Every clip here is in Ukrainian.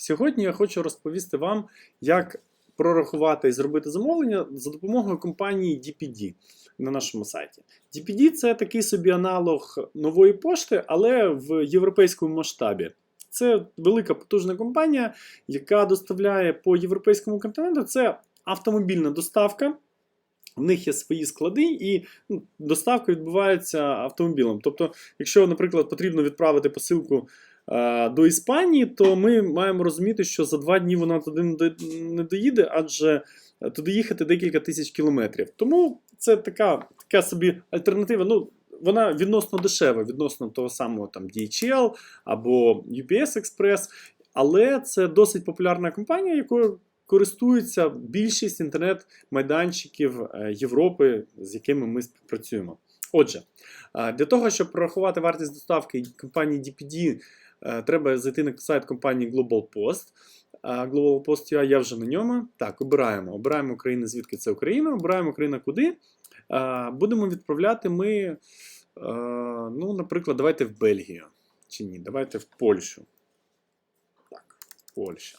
Сьогодні я хочу розповісти вам, як прорахувати і зробити замовлення за допомогою компанії DPD на нашому сайті. DPD це такий собі аналог нової пошти, але в європейському масштабі. Це велика потужна компанія, яка доставляє по європейському континенту. Це автомобільна доставка. В них є свої склади, і ну, доставка відбувається автомобілем. Тобто, якщо, наприклад, потрібно відправити посилку до Іспанії, то ми маємо розуміти, що за два дні вона туди не доїде, адже туди їхати декілька тисяч кілометрів. Тому це така, така собі альтернатива. Ну, вона відносно дешева, відносно того самого там DHL або UPS Express, але це досить популярна компанія, якою користується більшість інтернет-майданчиків е, Європи, з якими ми співпрацюємо. Отже, е, для того, щоб прорахувати вартість доставки компанії DPD, е, треба зайти на сайт компанії Global Post. Е, Global Post UA, я вже на ньому. Так, обираємо. Обираємо країни, звідки це Україна, обираємо країна куди. Е, Будемо відправляти ми, е, ну, наприклад, давайте в Бельгію. Чи ні, давайте в Польщу. Так, Польща.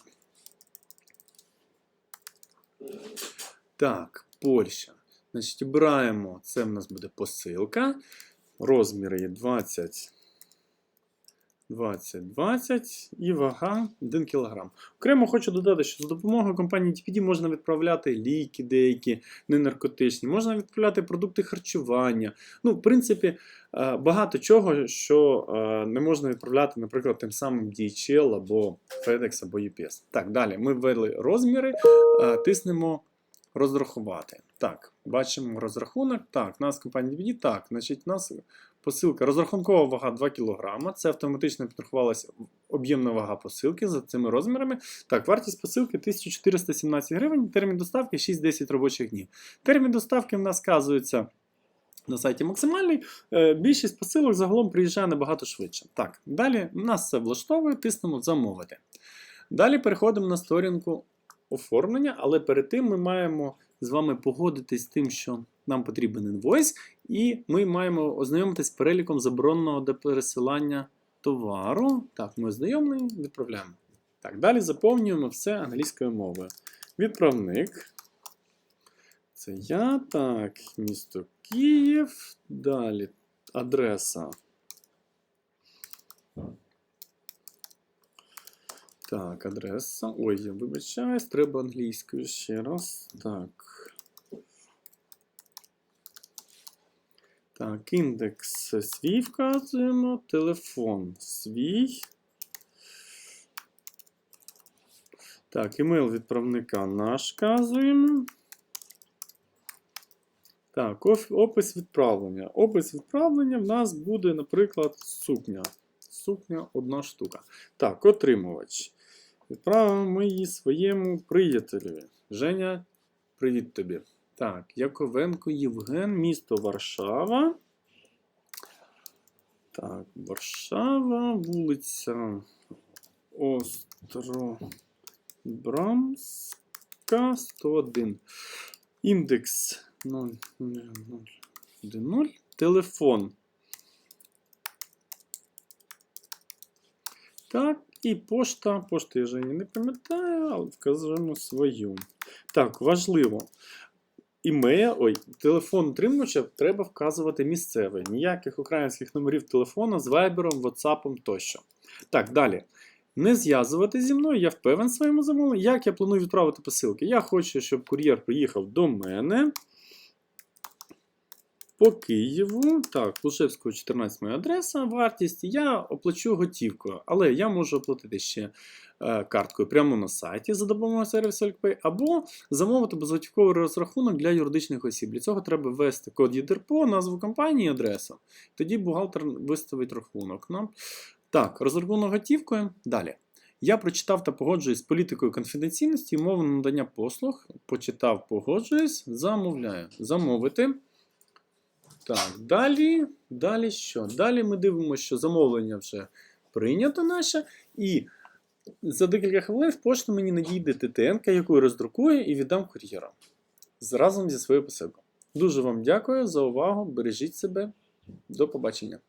Так, Польща. Значить, обираємо. Це в нас буде посилка. Розміри є 20. 20, 20 і вага 1 кг. Окремо хочу додати, що за допомогою компанії TPD можна відправляти ліки деякі ненаркотичні, можна відправляти продукти харчування. Ну, в принципі, е, багато чого, що е, не можна відправляти, наприклад, тим самим DHL або FedEx або UPS. Так, далі ми ввели розміри, е, тиснемо розрахувати. Так, бачимо розрахунок. Так, нас компанія DPD. Так, значить, нас посилка. Розрахункова вага 2 кг. Це автоматично підрахувалася об'ємна вага посилки за цими розмірами. Так, вартість посилки 1417 гривень, термін доставки 6-10 робочих днів. Термін доставки в нас вказується на сайті максимальний. Е, Більшість посилок загалом приїжджає набагато швидше. Так, далі нас це влаштовує, тиснемо замовити. Далі переходимо на сторінку оформлення, але перед тим ми маємо з вами погодитись з тим, що нам потрібен інвойс, і ми маємо ознайомитись з переліком забороненого до пересилання товару. Так, ми ознайомлені, відправляємо. Так, далі заповнюємо все англійською мовою. Відправник. Це я. Так, місто Київ. Далі адреса. Так, адреса. Ой, я вибачаюсь, треба англійською ще раз. Так. Так, індекс свій вказуємо, телефон свій. Так, імейл відправника наш вказуємо. Так, опис відправлення. Опис відправлення в нас буде, наприклад, сукня. Сукня одна штука. Так, отримувач. Відправимо ми її своєму приятелю. Женя, привіт тобі. Так, Яковенко Євген, місто Варшава. Так, Варшава, вулиця Остробрамська, 101. Індекс 0, телефон. Так, і пошта. Пошта я вже не пам'ятаю, але вказуємо свою. Так, важливо. Імейл, ой, телефон утримувача треба вказувати місцевий. Ніяких українських номерів телефону з вайбером, ватсапом тощо. Так, далі. Не зв'язувати зі мною, я впевнений своєму замовленні. Як я планую відправити посилки? Я хочу, щоб кур'єр приїхав до мене. По Києву. Так, Лужевського 14 моя адреса, вартість. Я оплачу готівкою, але я можу оплатити ще е, карткою прямо на сайті за допомогою сервісу AliPay, або замовити безготівковий розрахунок для юридичних осіб. Для цього треба ввести код ЄДРПО, назву компанії, адресу. Тоді бухгалтер виставить рахунок. нам. Так, розрахунок готівкою. Далі. Я прочитав та погоджуюсь з політикою конфіденційності мови надання послуг. Почитав, погоджуюсь, замовляю. Замовити. Так, далі, далі що? Далі ми дивимося, що замовлення вже прийнято наше. І за декілька хвилин в пошту мені надійде ТТН, яку я роздрукую і віддам кур'єрам. Разом зі своєю посилкою. Дуже вам дякую за увагу. Бережіть себе. До побачення.